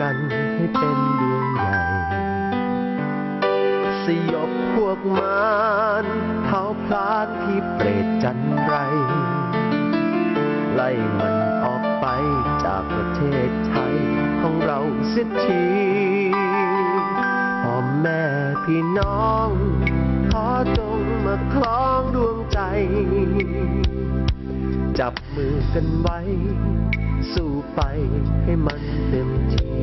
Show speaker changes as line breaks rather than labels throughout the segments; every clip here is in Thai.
กันให้เป็นดวงใหญ่ สยบพวกมารเผาพลานที่เปรตจันไร ไล่มันออกไปจากประเทศไทยของเราเสียทีพ่อแม่พี่น้องขอจงมาคล้องดวงใจ จับมือกันไว้ สู้ไปให้มันเต็มที่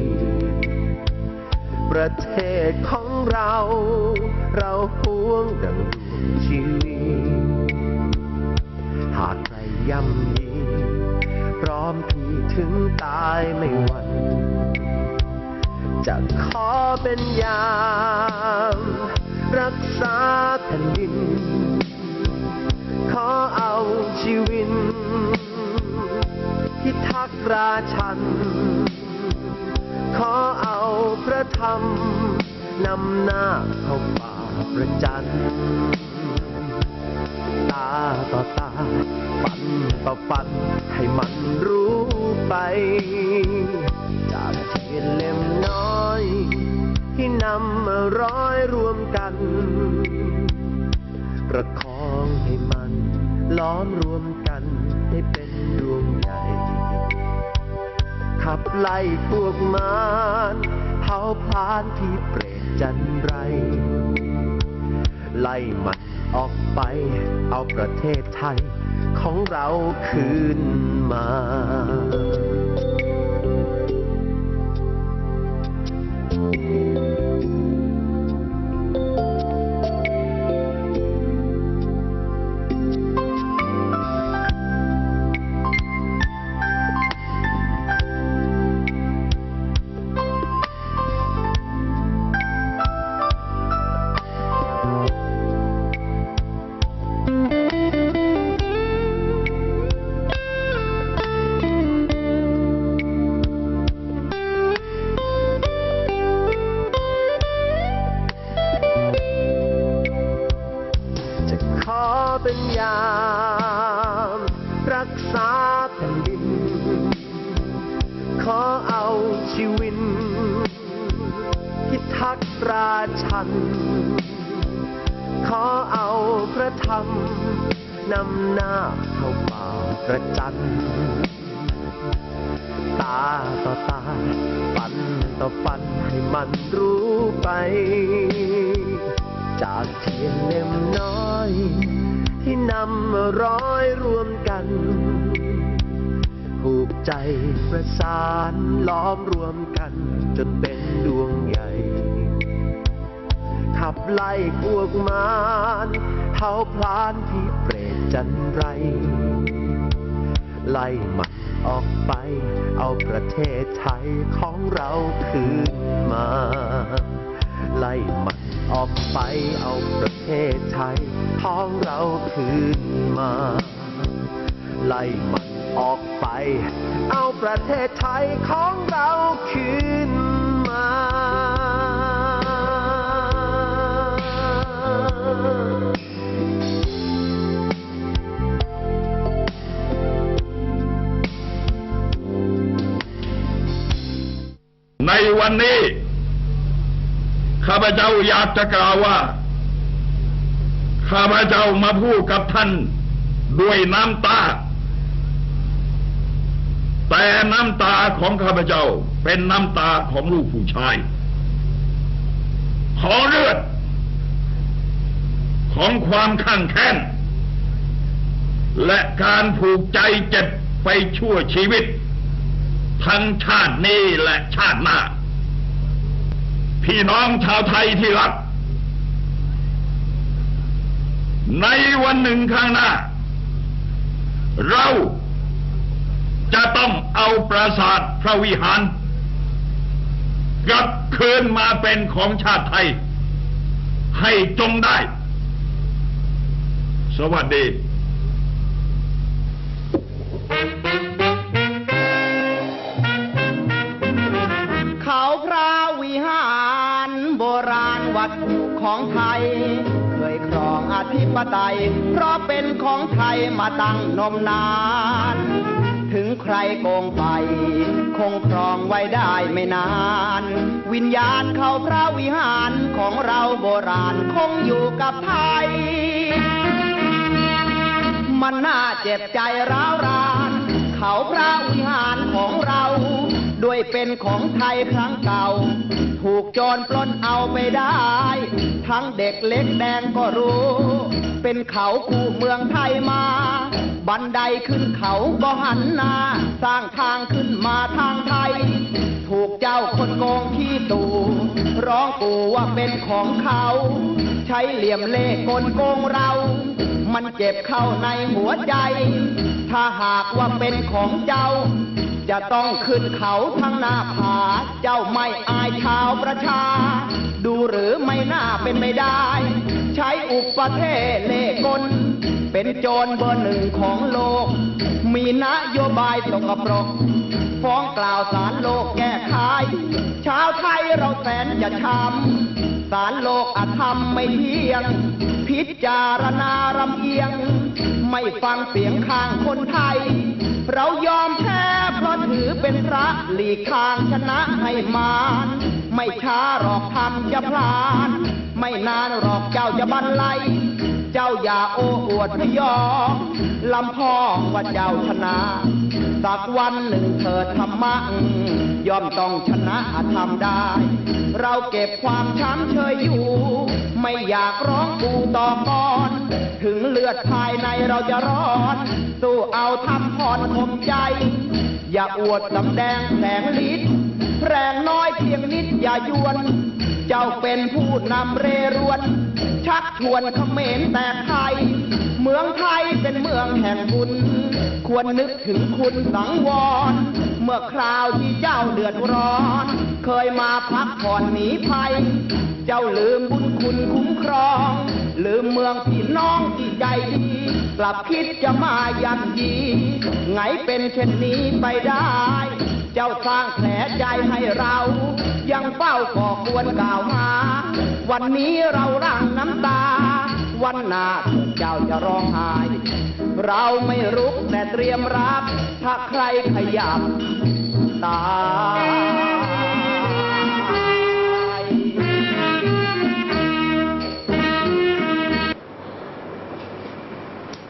ประเทศของเรา เราห่วงดังดวงชีวิต หากใครย่ำยีพร้อมที่ถึงตายไม่หวั่นจะขอเป็นยาม รักษาแผ่นดิน ขอเอาชีวิตพิทักษ์ราชัน พระธรรมนำหน้าเข้าป่าประจันตาต่อตาปันต่อปันให้มันรู้ไป จากเทียนเล่มน้อย ที่นำมาร้อยรวมกัน ประคองให้มันล้อมรวมกันให้เป็นดวงใหญ่ขับไล่พวกมา พลานที่เปรตจันไร ไล่มันออกไป เอาประเทศไทย ของเราคืนมา ชีวิตพิทักษ์ราชัน ขอเอาพระธรรม นำหน้าเข้าป่าประจัน ตาต่อตาปันต่อปันให้มันรู้ไป จากเทียนเล่มน้อย ที่นำมาร้อยรวมกัน ผูกใจประสานล้อมรวมกัน จนเป็นดวงใหญ่ ขับไล่พวกมารเผาพลานที่เปรตจันไร ไล่มันออกไป เอาประเทศไทยของเราคืนมา ไล่มันออกไป เอาประเทศไทยของเราคืนมา ไล่มัน ประเทศไทยของเราคืนมา
ในวันนี้ ข้าพเจ้าอยากจะกล่าวว่า ข้าพเจ้ามาพูดกับท่านด้วยน้ำตา แต่น้ำตาของข้าพเจ้าเป็นน้ำตาของลูกผู้ชาย ขอเลือด ของความข้างแค้นและการผูกใจเจ็บไปชั่วชีวิต ทั้งชาตินี้และชาติหน้า พี่น้องชาวไทยที่รัก ในวันหนึ่งข้างหน้า เรา จะต้องเอาปราสาทพระวิหาร กลับคืนมาเป็นของชาติไทย ให้จงได้ สวัสดี
เขาพระวิหารโบราณวัตถุของไทย เคยครองอธิปไตย เพราะเป็นของไทยมาตั้งนมนาน ถึงใครโกงไป คงครองไว้ได้ไม่นาน วิญญาณเข้าพระวิหารของเราโบราณคงอยู่กับไทย มันน่าเจ็บใจร้าวราน เขาพระวิหารของเรา ด้วยเป็นของไทยครั้งเก่า ถูกโจรปล้นเอาไปได้ ทั้งเด็กเล็กแดงก็รู้ เป็นเขาคู่เมืองไทยมา บันไดขึ้นเขาก็หันหน้า สร้างทางขึ้นมาทางไทย ถูกเจ้าคนโกงขี้ตูร้องกูว่าเป็นของเขา ใช้เหลี่ยมเล่กลโกงเรา มันเจ็บเข้าในหัวใจ ถ้าหากว่าเป็นของเจ้า จะต้องขึ้นเขาทั้งหน้าผา เจ้าไม่อายชาวประชา ดูหรือไม่น่าเป็นไม่ได้ ใช้อุปเทศเลกล เป็นโจรเบอร์หนึ่งของโลก มีนโยบายตกระปรก ฟ้องกล่าวสารโลกแก้ไขชาวไทยเราแสนจะช้ำสารโลกอาธรรมไม่เที่ยง พิจารณารำเอียง ไม่ฟังเสียงข้างคนไทย เรายอมแพ้เพราะถือเป็นพระหลีกทางชนะให้มารไม่ช้าหรอกทำจะพลาน ไม่นานหรอกเจ้าจะบรรลัย เจ้าอย่าโอ้อวดพยองลำพองว่าเจ้าชนะสักวันหนึ่งเถิดธรรมะย่อมต้องชนะทำได้ เราเก็บความช้ำเชยอยู่ ไม่อยากร้องกูต่อก่อน ถึงเลือดภายในเราจะร้อนสู้เอาทำผ่อนข่มใจ อย่าอวดสำแดงแสงฤทธิ์แรงน้อยเพียงนิดอย่ายวน เจ้าเป็นผู้นำเรรวน ชักชวนเขมรแตกไทย เมืองไทยเป็นเมืองแห่งบุญ ควรนึกถึงคุณสังวร เมื่อคราวที่เจ้าเดือดร้อน เคยมาพักผ่อนหนีภัย เจ้าลืมบุญคุณคุ้มครอง ลืมเมืองพี่น้องที่ใจดี กลับคิดจะมายันยี ไงเป็นเช่นนี้ไปได้ เจ้าสร้างแผลใจให้เรา ยังเฝ้าก่อกวนกล่าวหา วันนี้เราร่างน้ำตา วันหน้าเจ้าจะร้องไห้ เราไม่รุกแต่เตรียมรับ ถ้าใครขยับตาย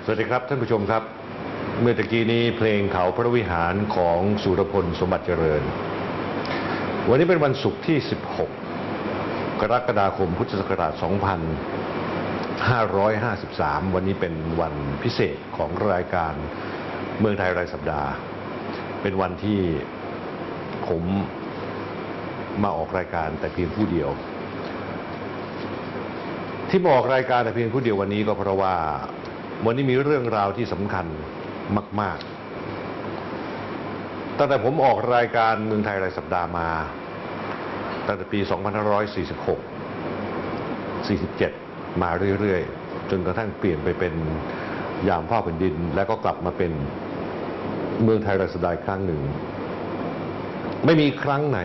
สวัสดีครับท่านผู้ชมครับ เมื่อตะกี้นี้เพลงเขาพระวิหารของสุรพลสมบัติเจริญ วันนี้เป็นวันศุกร์ที่ 16 กรกฎาคมพุทธศักราช 2553 วันนี้เป็นวันพิเศษของรายการเมืองไทยรายสัปดาห์ เป็นวันที่ผมมาออกรายการแต่เพียงผู้เดียว ที่มาออกรายการแต่เพียงผู้เดียววันนี้ก็เพราะว่าวันนี้มีเรื่องราวที่สำคัญ มาก ๆ ตั้งแต่ผมออกรายการเมืองไทยรายสัปดาห์มาตั้งแต่ปี 2546 47 มาเรื่อย ๆ จนกระทั่งเปลี่ยนไปเป็นยามพ่อแผ่นดิน แล้วก็กลับมาเป็นเมืองไทยรายสัปดาห์ครั้งหนึ่ง ไม่มีครั้งไหน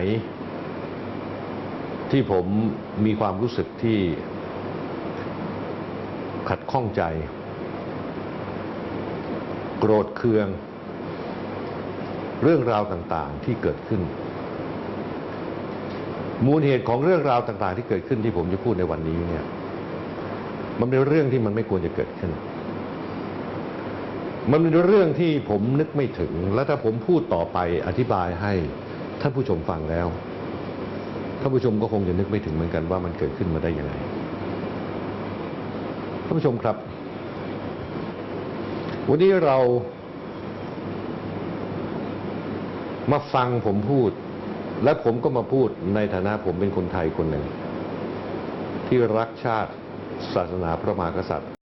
ที่ผมมีความรู้สึกที่ขัดข้องใจ โกรธเคือง เรื่องราวต่างๆที่เกิดขึ้น มูลเหตุของเรื่องราวต่างๆ ที่เกิดขึ้นที่ผมจะพูดในวันนี้เนี่ยมันเป็นเรื่องที่มันไม่ควรจะเกิดขึ้น มันเป็นเรื่องที่ผมนึกไม่ถึง และถ้าผมพูดต่อไปอธิบายให้ท่านผู้ชมฟังแล้วท่านผู้ชมก็คงจะนึกไม่ถึงเหมือนกันว่ามันเกิดขึ้นมาได้ยังไงท่านผู้ชมครับ วันนี้เรามาฟังผมพูด และผมก็มาพูดในฐานะผมเป็นคนไทยคนหนึ่ง ที่รักชาติศาสนาพระมหากษัตริย์